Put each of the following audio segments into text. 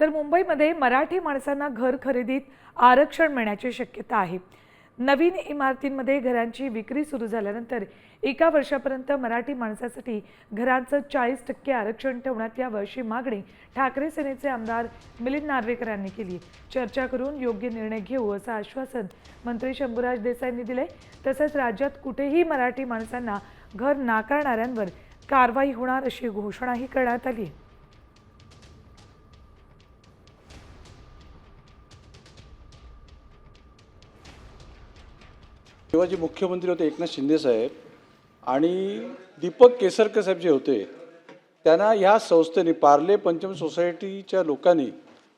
तर मुंबईमध्ये मराठी माणसांना घर खरेदीत आरक्षण मिळण्याची शक्यता आहे. नवीन इमारतींमध्ये घरांची विक्री सुरू झाल्यानंतर एका वर्षापर्यंत मराठी माणसासाठी घरांचं चाळीस टक्के आरक्षण ठेवण्यात यावं अशी मागणी ठाकरे सेनेचे आमदार मिलिंद नार्वेकर यांनी केली. चर्चा करून योग्य निर्णय घेऊ असं आश्वासन मंत्री शंभूराज देसाईंनी दिले तसंच राज्यात कुठेही मराठी माणसांना घर नाकारणाऱ्यांवर कारवाई होणार अशी घोषणाही करण्यात आली तेव्हा जे मुख्यमंत्री होते एकनाथ शिंदे साहेब आणि दीपक केसरकर साहेब जे होते त्यांना ह्या संस्थेने पार्ले पंचम सोसायटीच्या लोकांनी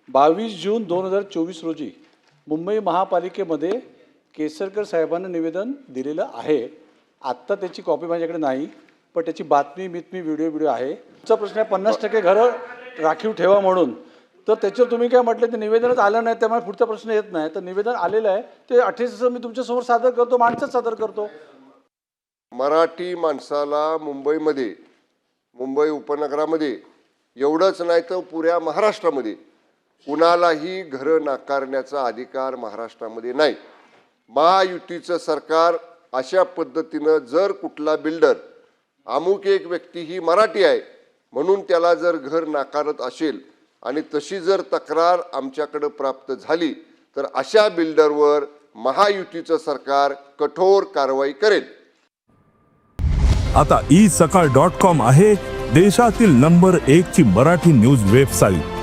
बावीस जून दोन हजार चोवीस रोजी मुंबई महापालिकेमध्ये केसरकर साहेबांना निवेदन दिलेलं आहे. आत्ता त्याची कॉपी माझ्याकडे नाही पण त्याची बातमी बितमी व्हिडिओ व्हिडिओ आहे. तुमचा प्रश्न आहे पन्नास टक्के घरं राखीव ठेवा म्हणून. तर त्याच्यावर तुम्ही काय म्हटलं ते निवेदनच आलं नाही त्यामुळे पुढचा प्रश्न येत नाही. तर निवेदन आलेलं आहे. ते अठ्ठेचाळीस मी तुमच्यासमोर सादर करतो माणसंच सादर करतो. मराठी माणसाला मुंबईमध्ये मुंबई उपनगरामध्ये एवढंच नाही तर पुऱ्या महाराष्ट्रामध्ये कुणालाही घरं नाकारण्याचा अधिकार महाराष्ट्रामध्ये नाही. महायुतीचं सरकार अशा पद्धतीनं जर कुठला बिल्डर अमुक एक व्यक्ती ही मराठी आहे म्हणून त्याला जर घर नाकारत असेल आणि तशी जर तक्रार आमच्याकडं प्राप्त झाली तर अशा बिल्डरवर महायुतीचं सरकार कठोर कारवाई करेल. आता ई सकाळ डॉट कॉम आहे देशातील नंबर एक ची मराठी न्यूज वेबसाईट.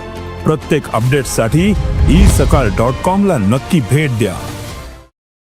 प्रत्येक अपडेटसाठी ई सकाळ डॉट कॉम ला नक्की भेट द्या.